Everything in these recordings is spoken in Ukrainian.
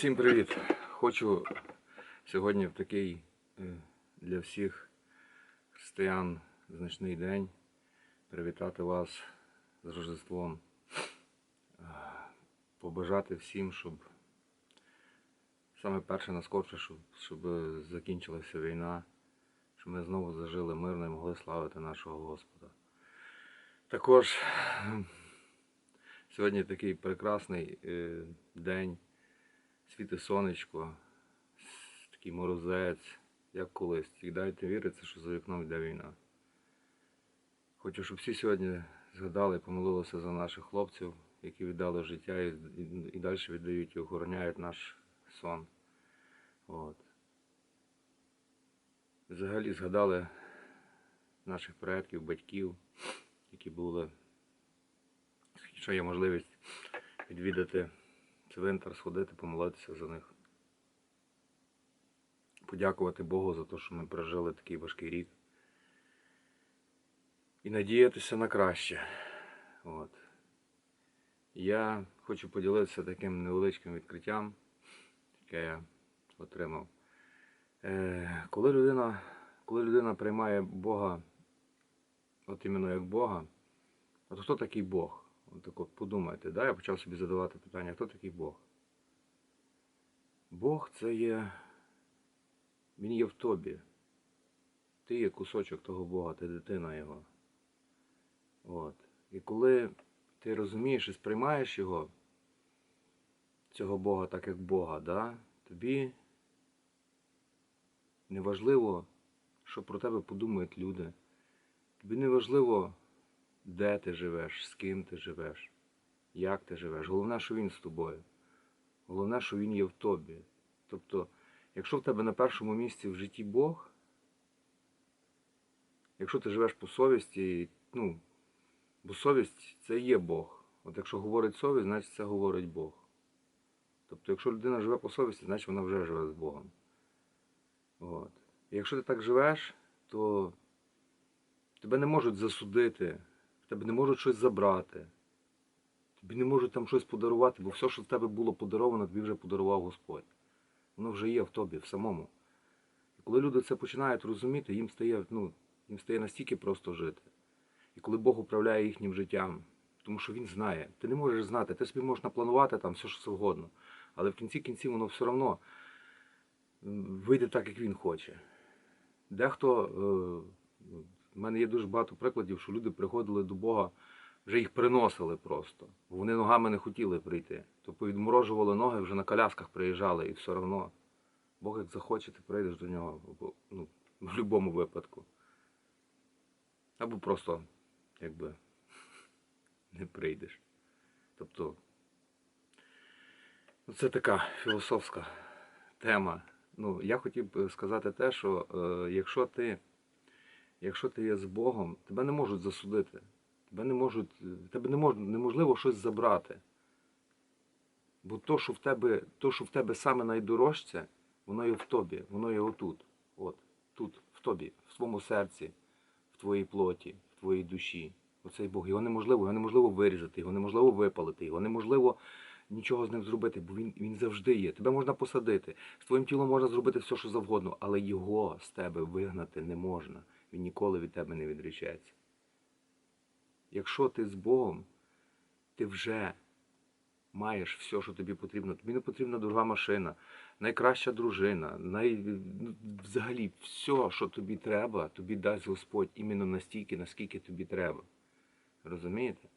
Всім привіт! Хочу сьогодні в такий е, для всіх християн значний день привітати вас з Рождеством. Е, Побажати всім, щоб саме перше наскорше, щоб, щоб закінчилася війна, щоб ми знову зажили мирно і могли славити нашого Господа. Також е, сьогодні такий прекрасний день світить сонечко, такий морозець, як колись. І дайте віриться, що за вікном йде війна. Хочу, щоб всі сьогодні згадали і помолилися за наших хлопців, які віддали життя і, і, і далі віддають і охороняють наш сон. От. Взагалі згадали наших предків, батьків, які були. Що є можливість відвідати цвинтар, сходити, помолитися за них. Подякувати Богу за те, що ми прожили такий важкий рік. І надіятися на краще. От. Я хочу поділитися таким невеличким відкриттям, яке я отримав. Е, коли, людина, коли людина приймає Бога, от іменно як Бога, от хто такий Бог? Так от подумайте, да? я почав собі задавати питання, хто такий Бог? Бог це є. Він є в тобі. Ти є кусочок того Бога, ти дитина Його. От. І коли ти розумієш і сприймаєш його, цього Бога так як Бога, да? тобі неважливо, що про тебе подумають люди. Тобі не важливо, де ти живеш, з ким ти живеш, як ти живеш. Головне, що він з тобою. Головне, що він є в тобі. Тобто, якщо в тебе на першому місці в житті Бог, якщо ти живеш по совісті, ну, бо совість це є Бог. От якщо говорить совість, значить це говорить Бог. Тобто, якщо людина живе по совісті, значить вона вже живе з Богом. От. І якщо ти так живеш, то тебе не можуть засудити, тебе не можуть щось забрати. Тобі не можуть там щось подарувати, бо все, що в тебе було подаровано, тобі вже подарував Господь. Воно вже є в тобі, в самому. І коли люди це починають розуміти, їм стає, ну, їм стає настільки просто жити. І коли Бог управляє їхнім життям, тому що Він знає, ти не можеш знати, ти собі можеш напланувати там все, що завгодно. Але в кінці кінців воно все одно вийде так, як він хоче. Дехто, в мене є дуже багато прикладів, що люди приходили до Бога, вже їх приносили просто. бо Вони ногами не хотіли прийти. То повідморожували ноги, вже на колясках приїжджали, і все одно. Бог як захоче, ти прийдеш до нього ну, в будь-якому випадку. Або просто, якби, не прийдеш. Тобто, ну, це така філософська тема. Ну, я хотів би сказати те, що е, якщо ти, якщо ти є з Богом, тебе не можуть засудити. Тебе не можуть, тебе не мож, неможливо щось забрати. Бо то, що в тебе, то, що в тебе саме найдорожче, воно є в тобі, воно є отут. От, тут, в тобі, в своєму серці, в твоїй плоті, в твоїй душі. Оцей Бог. Його неможливо, його неможливо вирізати, його неможливо випалити, його неможливо нічого з ним зробити, бо він, він завжди є. Тебе можна посадити. З твоїм тілом можна зробити все, що завгодно, але його з тебе вигнати не можна. Він ніколи від тебе не відречеться. Якщо ти з Богом, ти вже маєш все, що тобі потрібно. Тобі не потрібна дорога машина, найкраща дружина, най... ну, взагалі все, що тобі треба, тобі дасть Господь іменно настільки, наскільки тобі треба. Розумієте?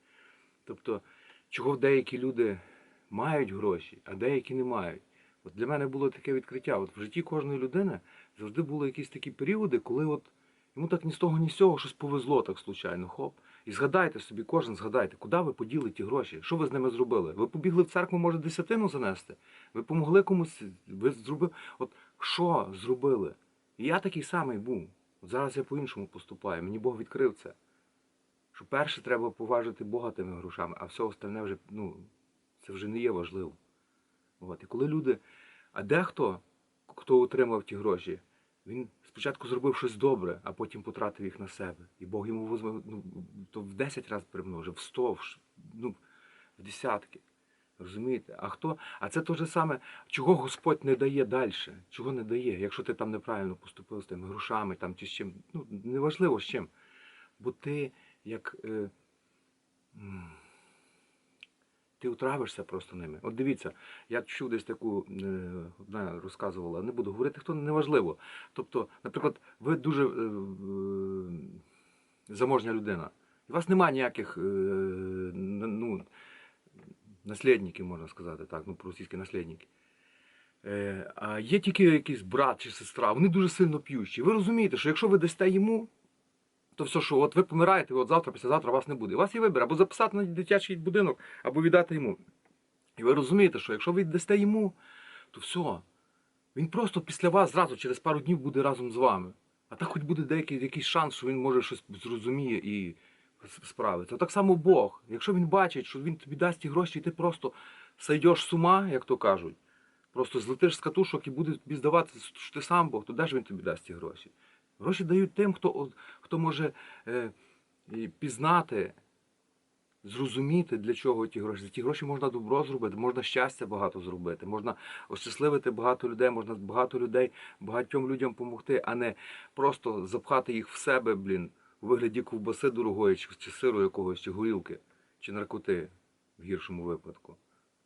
Тобто, чого деякі люди мають гроші, а деякі не мають. От для мене було таке відкриття. От в житті кожної людини завжди були якісь такі періоди, коли от йому так ні з того, ні з цього щось повезло так случайно. Хоп. І згадайте собі, кожен згадайте, куди ви поділи ті гроші, що ви з ними зробили? Ви побігли в церкву, може, десятину занести? Ви помогли комусь, ви зробили. От що зробили? І я такий самий був. От зараз я по-іншому поступаю. Мені Бог відкрив це. Що перше треба поважити Бога тими грошами, а все остальне вже, ну, це вже не є важливо. От. І коли люди. А дехто, хто отримав ті гроші, він спочатку зробив щось добре, а потім потратив їх на себе. І Бог йому возьме, ну, то в 10 разів примножив, в 100, в, ну, в десятки. Розумієте? А хто? А це те саме, чого Господь не дає далі, чого не дає, якщо ти там неправильно поступив з тими грошами там, чи з чим. Ну, неважливо з чим. Бо ти як. Е, ти утравишся просто ними. От дивіться, я чув десь таку, е, одна розказувала, не буду говорити, хто неважливо. Тобто, наприклад, ви дуже е, заможня людина. У вас немає ніяких е, ну, наслідників, можна сказати, так, ну, російські наслідники. Е, а є тільки якийсь брат чи сестра, вони дуже сильно п'ющі. Ви розумієте, що якщо ви дасте йому, то все, що от ви помираєте, от завтра, післязавтра вас не буде. У вас є вибір або записати на дитячий будинок, або віддати йому. І ви розумієте, що якщо ви віддасте йому, то все. Він просто після вас зразу через пару днів буде разом з вами. А так хоч буде деякий якийсь шанс, що він може щось зрозуміє і справиться. Так само Бог. Якщо він бачить, що він тобі дасть ті гроші, і ти просто сойдеш з ума, як то кажуть, просто злетиш з катушок і буде тобі здаватися, що ти сам Бог, то де ж він тобі дасть ті гроші? Гроші дають тим, хто, хто може е, пізнати, зрозуміти, для чого ті гроші. За ті гроші можна добро зробити, можна щастя багато зробити, можна ощасливити багато людей, можна багато людей, багатьом людям допомогти, а не просто запхати їх в себе, блін, у вигляді ковбаси дорогої, чи, чи сиру якогось, чи горілки, чи наркоти в гіршому випадку.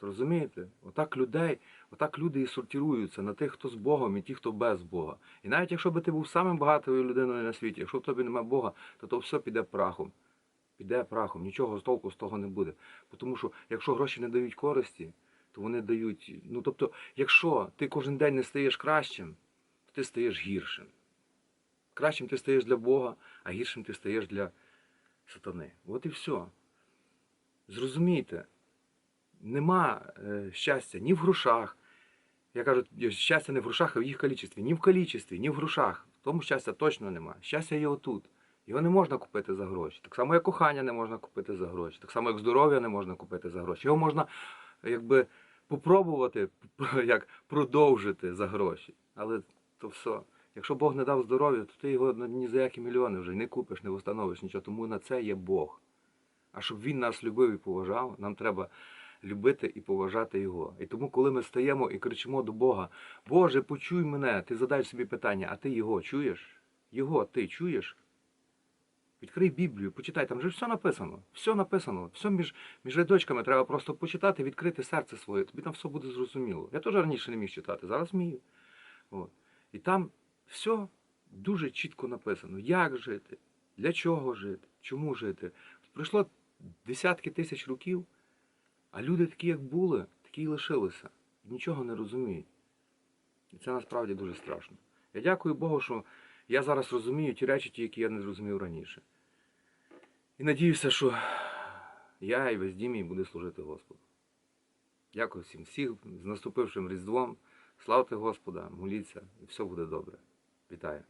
Розумієте? Отак людей, отак люди і сортируються на тих, хто з Богом, і ті, хто без Бога. І навіть якщо би ти був самим багатою людиною на світі, якщо в тобі немає Бога, то то все піде прахом. Піде прахом, нічого з толку з того не буде. Тому що якщо гроші не дають користі, то вони дають. Ну тобто, якщо ти кожен день не стаєш кращим, то ти стаєш гіршим. Кращим ти стаєш для Бога, а гіршим ти стаєш для сатани. От і все. Зрозумійте, нема е, щастя ні в грошах. Я кажу, щастя не в грошах, а в їх кількості. Ні в кількості, ні в грошах. Тому щастя точно нема. Щастя є отут. Його не можна купити за гроші. Так само, як кохання не можна купити за гроші. Так само, як здоров'я не можна купити за гроші. Його можна якби попробувати як продовжити за гроші. Але то все. Якщо Бог не дав здоров'я, то ти його ні за які мільйони вже не купиш, не встановиш нічого. Тому на це є Бог. А щоб він нас любив і поважав, нам треба любити і поважати його. І тому, коли ми стаємо і кричимо до Бога, Боже, почуй мене, ти задай собі питання, а ти його чуєш? Його ти чуєш? Відкрий Біблію, почитай, там же все написано. Все написано. Все між, між рядочками треба просто почитати, відкрити серце своє. Тобі там все буде зрозуміло. Я теж раніше не міг читати, зараз вмію. От. І там все дуже чітко написано, як жити, для чого жити, чому жити. Пройшло десятки тисяч років, а люди такі, як були, такі й лишилися. І нічого не розуміють. І це насправді дуже страшно. Я дякую Богу, що я зараз розумію ті речі, ті, які я не зрозумів раніше. І надіюся, що я і весь дім буде служити Господу. Дякую всім всіх з наступившим Різдвом. Славте Господа, моліться, і все буде добре. Вітаю.